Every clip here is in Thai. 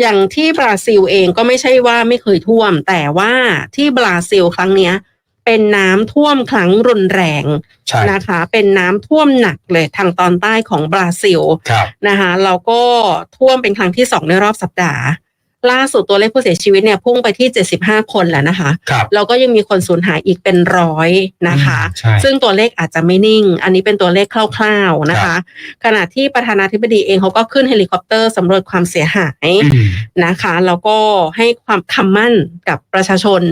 อย่างที่บราซิลเองก็ไม่ใช่ว่าไม่เคยท่วม แต่ว่าที่บราซิลครั้งเนี้ย เป็นน้ำท่วมครั้งรุนแรงใช่นะคะ เป็นน้ำท่วมหนักเลยทางตอนใต้ของบราซิลครับนะคะแล้วก็ท่วมเป็นครั้งที่สองในรอบสัปดาห์ ล่าสุดตัวเลขผู้เสียชีวิตเนี่ยพุ่งไปที่ 75 คนแล้วนะคะครับ แล้วก็ยังมีคนสูญหายอีกเป็นร้อยนะคะ อืมใช่ ซึ่งตัวเลขอาจจะไม่นิ่ง อันนี้เป็นตัวเลขคร่าวๆนะคะ ขณะที่ประธานาธิบดีเองเขาก็ขึ้นเฮลิคอปเตอร์สำรวจความเสียหาย อืม นะคะแล้วก็ให้ความคำมั่นกับประชาชน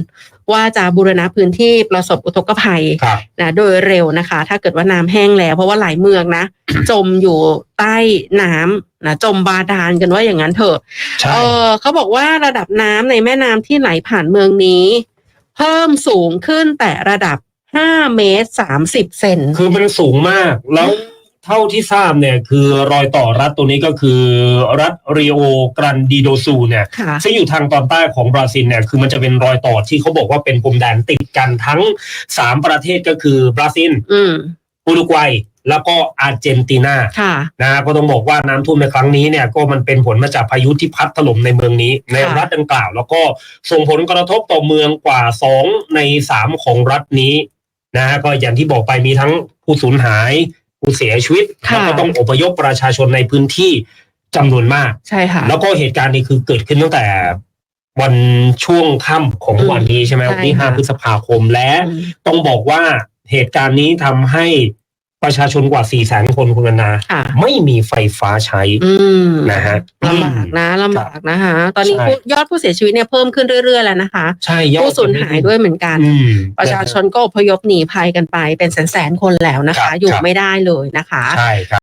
ว่าจะบูรณะพื้นที่ประสบอุทกภัยครับนะโดยเร็วนะคะ ถ้าเกิดว่าน้ำแห้งแล้ว เพราะว่าหลายเมืองนะ จมอยู่ใต้น้ำนะจมบาดาลกันว่าอย่างนั้นเถอะใช่เออเขาบอกว่าระดับน้ำในแม่น้ำที่ไหลผ่านเมืองนี้ เพิ่มสูงขึ้นแต่ระดับ5เมตร30เซนคือมันสูงมากแล้ว เท่าที่ทราบเนี่ยคือรอยต่อรัฐตัวนี้ก็คือรัฐริโอกรันดีโดซูเนี่ยค่ะซึ่งอยู่ทางตอนใต้ของบราซิลเนี่ยคือมันจะเป็นรอยต่อที่เขาบอกว่าเป็นพรมแดนติดกันทั้งสามประเทศก็คือบราซิลอืมอุรุกวัยแล้วก็อาร์เจนตินาค่ะนะฮะก็ต้องบอกว่าน้ำท่วมในครั้งนี้เนี่ยก็มันเป็นผลมาจากพายุที่พัดถล่มในเมืองนี้ ในรัฐดังกล่าว แล้วก็ส่งผลกระทบต่อเมืองกว่าสองในสามของรัฐนี้นะฮะก็อย่างที่บอกไปมีทั้งผู้สูญหาย ผู้เสียชีวิตค่ะ แล้วก็ต้องอพยพประชาชนในพื้นที่จำนวนมาก ใช่ค่ะ แล้วก็เหตุการณ์นี้คือเกิดขึ้นตั้งแต่วันช่วงค่ำของอืมวันนี้ใช่ไหมใช่วันที่ห้าค่ะพฤษภาคมและ อืม ต้องบอกว่าเหตุการณ์นี้ทำให้ ประชาชนกว่า4ี่แสนคนคุณวรรณาค่ะ ไม่มีไฟฟ้าใช้อืมนะฮะ ลำบากนะลำบากนะคะ ตอนนี้ใช่ ผู้ยอดผู้เสียชีวิตเนี่ยเพิ่มขึ้นเรื่อย ๆ แล้วนะคะ ใช่ยอดผู้สูญหายด้วยเหมือนกัน อืม ประชาชนก็อพยพหนีภัยกันไปเป็นแสนๆคนแล้วนะครัคะ บอยู่ครับ ไม่ได้เลยนะคะ ใช่ครับ